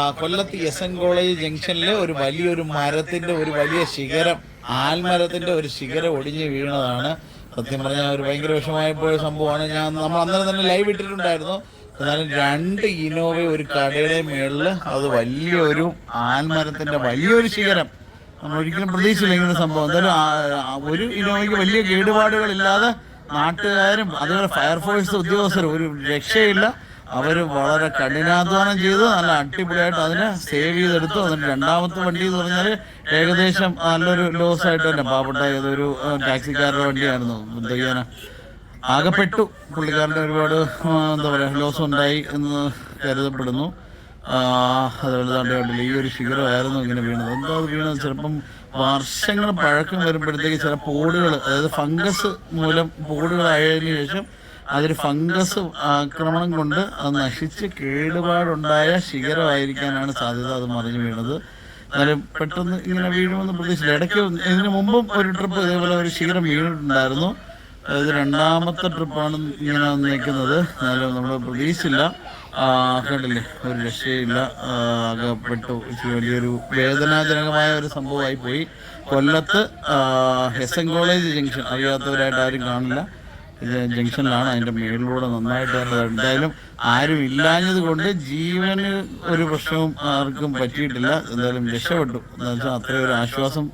കൊല്ലത്ത് S N college ജംഗ്ഷനിലെ ഒരു വലിയൊരു മരത്തിന്റെ ഒരു വലിയ ശിഖരം ആൽമരത്തിന്റെ ഒരു ശിഖരം ഒടിഞ്ഞു വീണതാണ്. സത്യം പറഞ്ഞാൽ ഒരു ഭയങ്കര വിഷമായി പോയ സംഭവമാണ്. ഞാൻ നമ്മൾ അന്നേരം തന്നെ ലൈവ് ഇട്ടിട്ടുണ്ടായിരുന്നു. എന്നാലും രണ്ട് ഇനോവ ഒരു കടയുടെ മേളിൽ അത് വലിയൊരു ആൽമരത്തിന്റെ വലിയൊരു ശിഖരം. നമ്മൾ ഒരിക്കലും പ്രതീക്ഷിച്ചില്ല ഇങ്ങനെ സംഭവം. എന്തായാലും ഒരു ഇനോവയ്ക്ക് വലിയ കേടുപാടുകളില്ലാതെ നാട്ടുകാരും അതുപോലെ ഫയർഫോഴ്സ് ഉദ്യോഗസ്ഥരും ഒരു രക്ഷയില്ല. അവർ വളരെ കഠിനാധ്വാനം ചെയ്ത് നല്ല അടിപൊളിയായിട്ട് അതിനെ സേവ് ചെയ്തെടുത്തു. അതിന് രണ്ടാമത്തെ വണ്ടി എന്ന് പറഞ്ഞാൽ ഏകദേശം നല്ലൊരു ലോസ് ആയിട്ട് തന്നെ പാവപ്പെട്ട ഏതൊരു ടാക്സിക്കാരുടെ വണ്ടിയായിരുന്നു. ബുദ്ധയ്യാന ആകപ്പെട്ടു. പുള്ളിക്കാരന്റെ ഒരുപാട് എന്താ പറയുക ലോസ് ഉണ്ടായി എന്ന് കരുതപ്പെടുന്നു. അതുപോലെ തന്നെ ഈ ഒരു ശിഖരമായിരുന്നു ഇങ്ങനെ വീണത്. എന്താ വീണത്? ചിലപ്പം വർഷങ്ങൾ പഴക്കം വരുമ്പോഴത്തേക്ക് ചില പോടുകൾ അതായത് ഫംഗസ് മൂലം പോടുകളായതിനു ശേഷം അതിൽ ഫംഗസ് ആക്രമണം കൊണ്ട് അത് നശിച്ച് കേടുപാടുണ്ടായ ശിഖരമായിരിക്കാനാണ് സാധ്യത അത് മറിഞ്ഞു വീണത്. എന്നാലും പെട്ടെന്ന് ഇങ്ങനെ വീഴുമെന്ന് പ്രതീക്ഷിച്ചില്ല. ഇടയ്ക്ക് ഇതിനു മുമ്പും ഒരു ട്രിപ്പ് ഇതേപോലെ ഒരു ശിഖരം വീണിട്ടുണ്ടായിരുന്നു. ഇത് രണ്ടാമത്തെ ട്രിപ്പാണ് ഇങ്ങനെ നിൽക്കുന്നത്. എന്നാലും നമ്മൾ പ്രതീക്ഷിച്ചില്ല. കണ്ടില്ലേ? ഒരു രക്ഷയില്ല അകപ്പെട്ടു. വലിയൊരു വേദനാജനകമായ ഒരു സംഭവമായി പോയി കൊല്ലത്ത് എസ് എൻ കോളേജ് ജംഗ്ഷൻ. അറിയാത്തവരായിട്ട് ആരും കാണില്ല. ജംഗ്ഷനിലാണ്. അതിന്റെ മേളിലൂടെ നന്നായിട്ട് തന്നെ എന്തായാലും ആരും ഇല്ലാഞ്ഞത് കൊണ്ട് ജീവന് ഒരു പ്രശ്നവും ആർക്കും പറ്റിയിട്ടില്ല. എന്തായാലും രക്ഷപ്പെട്ടു. എന്താ വെച്ചാൽ അത്രയും ഒരു ആശ്വാസം